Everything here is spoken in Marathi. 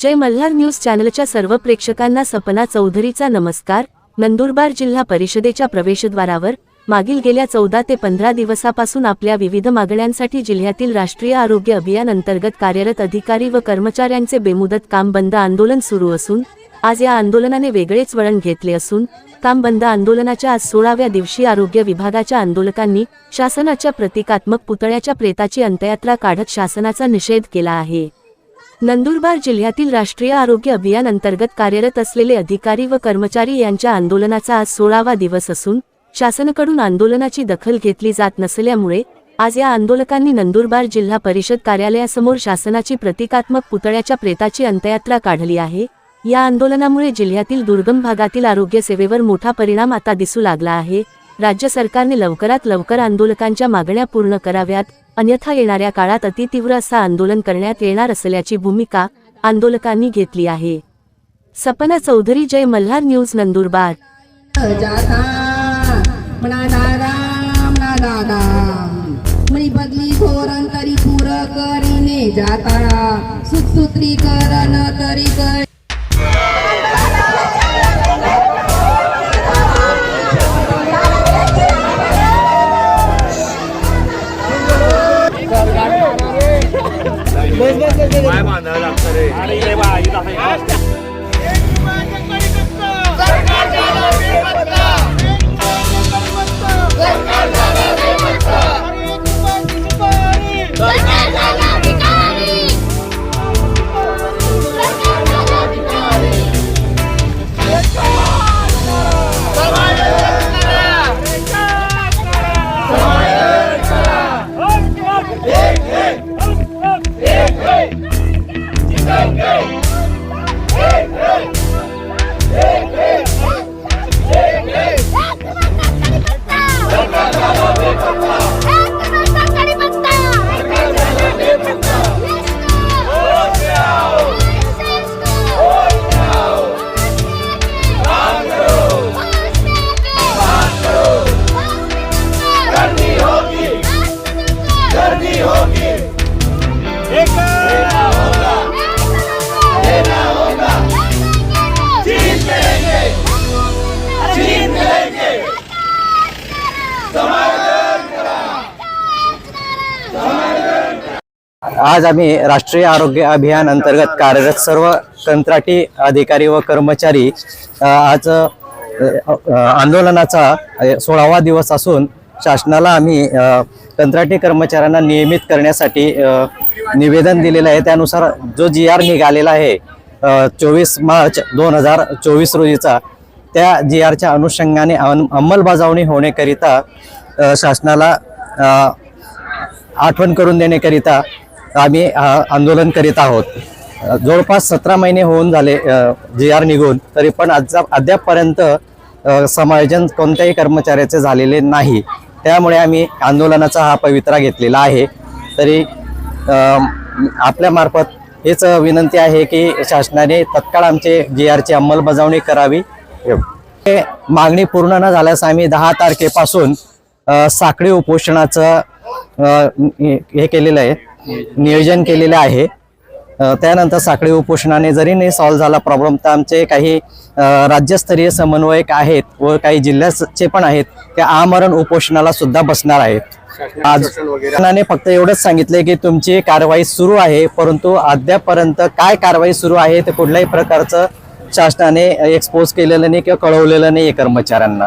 जय मल्हार न्यूज चॅनलच्या सर्व प्रेक्षकांना सपना चौधरीचा नमस्कार. नंदुरबार जिल्हा परिषदेच्या प्रवेशद्वारावर मागील गेल्या चौदा ते पंधरा दिवसापासून आपल्या विविध मागण्यांसाठी जिल्ह्यातील राष्ट्रीय आरोग्य अभियान अंतर्गत कार्यरत अधिकारी व कर्मचाऱ्यांचे बेमुदत काम बंद आंदोलन सुरू असून आज या आंदोलनाने वेगळेच वळण घेतले असून काम बंद आंदोलनाच्या आज सोळाव्या दिवशी आरोग्य विभागाच्या आंदोलकांनी शासनाच्या प्रतिकात्मक पुतळ्याच्या प्रेताची अंत्ययात्रा काढत शासनाचा निषेध केला आहे. नंदुरबार जिल्ह्यातील राष्ट्रीय आरोग्य अभियान अंतर्गत कार्यरत असलेले अधिकारी व कर्मचारी यांच्या आंदोलनाचा आज सोळावा दिवस असून शासनाकडून आंदोलनाची दखल घेतली जात नसल्यामुळे आज या आंदोलकांनी नंदुरबार जिल्हा परिषद कार्यालयासमोर शासनाची प्रतिकात्मक पुतळ्याच्या प्रेताची अंत्ययात्रा काढली आहे. या आंदोलनामुळे जिल्ह्यातील दुर्गम भागातील आरोग्य सेवेवर मोठा परिणाम आता दिसू लागला आहे. राज्य सरकारने लवकरात लवकर आंदोलकांच्या मागण्या पूर्ण कराव्यात अन्यथा येणाऱ्या काळात अतितीव्र असा आंदोलन करण्यात येणार असल्याची भूमिका आंदोलकांनी घेतली आहे. सपना चौधरी जय मल्हार न्यूज नंदुरबार. जाता बदली धोरण तरी पूर करीने जाता तरी कर काय बांधायला आज आम्ही राष्ट्रीय आरोग्य अभियान अंतर्गत कार्यरत सर्व कंत्राटी अधिकारी व कर्मचारी आज आंदोलनाचा सोळावा दिवस असून शासनाला आम्ही कंत्राटी कर्मचाऱ्यांना नियमित करण्यासाठी निवेदन दिलेलं आहे. त्यानुसार जो जी आर निघालेला आहे चोवीस मार्च दोन हजार चोवीस रोजीचा त्या जी आरच्या अनुषंगाने अंमलबजावणी होण्याकरिता शासनाला आठवण करून देण्याकरिता आम्ही आंदोलन करीत आहोत. जवळपास सतरा महिने होऊन झाले जी आर निघून तरी पण अद्याप अद्यापपर्यंत समायोजन कोणत्याही कर्मचाऱ्याचे झालेले नाही. त्यामुळे आम्ही आंदोलनाचा हा पवित्रा घेतलेला आहे. तरी आपल्यामार्फत हेच विनंती आहे की शासनाने तत्काळ आमचे जी आरची अंमलबजावणी करावी. हे मागणी पूर्ण न झाल्यास आम्ही दहा तारखेपासून साखळी उपोषणाचं हे केलेलं आहे. नियोजन केलेलं आहे. त्यानंतर साखळी उपोषणाने जरी नाही सॉल्व्ह झाला प्रॉब्लेम तर आमचे काही राज्यस्तरीय समन्वयक आहेत व काही जिल्ह्याचे पण आहेत ते आमरण उपोषणाला सुद्धा बसणार आहेत. आज शासनाने फक्त एवढंच सांगितले की तुमची कारवाई सुरू आहे परंतु अद्यापपर्यंत काय कारवाई सुरू आहे ते कुठल्याही प्रकारचं शासनाने एक्सपोज केलेलं नाही किंवा कळवलेलं नाही कर्मचाऱ्यांना.